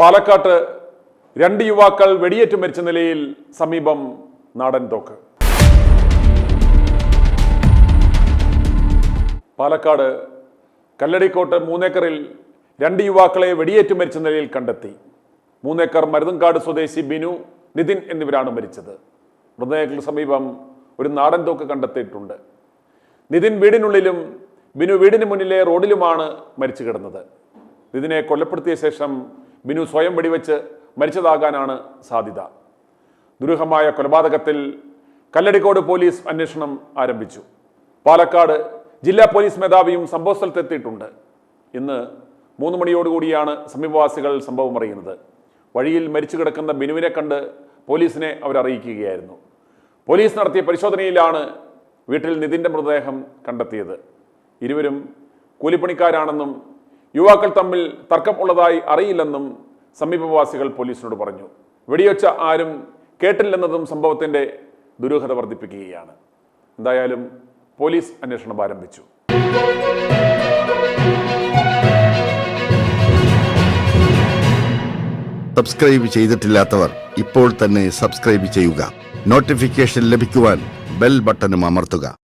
പാലക്കാട്ട് രണ്ട് യുവാക്കൾ വെടിയേറ്റ് മരിച്ച നിലയിൽ സമീപം നാടൻ തോക്ക്. പാലക്കാട് കല്ലടിക്കോട്ട് മൂന്നേക്കറിൽ രണ്ട് യുവാക്കളെ വെടിയേറ്റ് മരിച്ച നിലയിൽ കണ്ടെത്തി. മൂന്നേക്കർ മരുതങ്കാട് സ്വദേശി ബിനു നിതിൻ എന്നിവരാണ് മരിച്ചത്. മൃതദേഹങ്ങൾക്ക് സമീപം ഒരു നാടൻ തോക്ക് കണ്ടെത്തിയിട്ടുണ്ട്. നിതിൻ വീടിനുള്ളിലും ബിനു വീടിന് മുന്നിലെ റോഡിലുമാണ് മരിച്ചു കിടന്നത്. നിതിനെ കൊലപ്പെടുത്തിയ ശേഷം ബിനു സ്വയം വെടിവെച്ച് മരിച്ചതാകാനാണ് സാധ്യത. ദുരൂഹമായ കൊലപാതകത്തിൽ കല്ലടിക്കോട് പോലീസ് അന്വേഷണം ആരംഭിച്ചു. പാലക്കാട് ജില്ലാ പോലീസ് മേധാവിയും സംഭവസ്ഥലത്തെത്തിയിട്ടുണ്ട്. ഇന്ന് മൂന്ന് മണിയോടുകൂടിയാണ് സമീപവാസികൾ സംഭവം അറിയുന്നത്. വഴിയിൽ മരിച്ചു കിടക്കുന്ന ബിനുവിനെ കണ്ട് പോലീസിനെ അവരറിയിക്കുകയായിരുന്നു പോലീസ് നടത്തിയ പരിശോധനയിലാണ് വീട്ടിൽ നിതിന്റെ മൃതദേഹം കണ്ടെത്തിയത്. ഇരുവരും കൂലിപ്പണിക്കാരാണെന്നും യുവാക്കൾ തമ്മിൽ തർക്കം ഉള്ളതായി അറിയില്ലെന്നും സമീപവാസികൾ പോലീസിനോട് പറഞ്ഞു. വെടിവെച്ച ആരും കേട്ടില്ലെന്നതും സംഭവത്തിന്റെ ദുരൂഹത വർദ്ധിപ്പിക്കുകയാണ്. എന്തായാലും പോലീസ് അന്വേഷണം ആരംഭിച്ചു. സബ്സ്ക്രൈബ് ചെയ്തിട്ടില്ലാത്തവർ ഇപ്പോൾ തന്നെ സബ്സ്ക്രൈബ് ചെയ്യുക. നോട്ടിഫിക്കേഷൻ ലഭിക്കുവാൻ ബെൽ ബട്ടണും അമർത്തുക.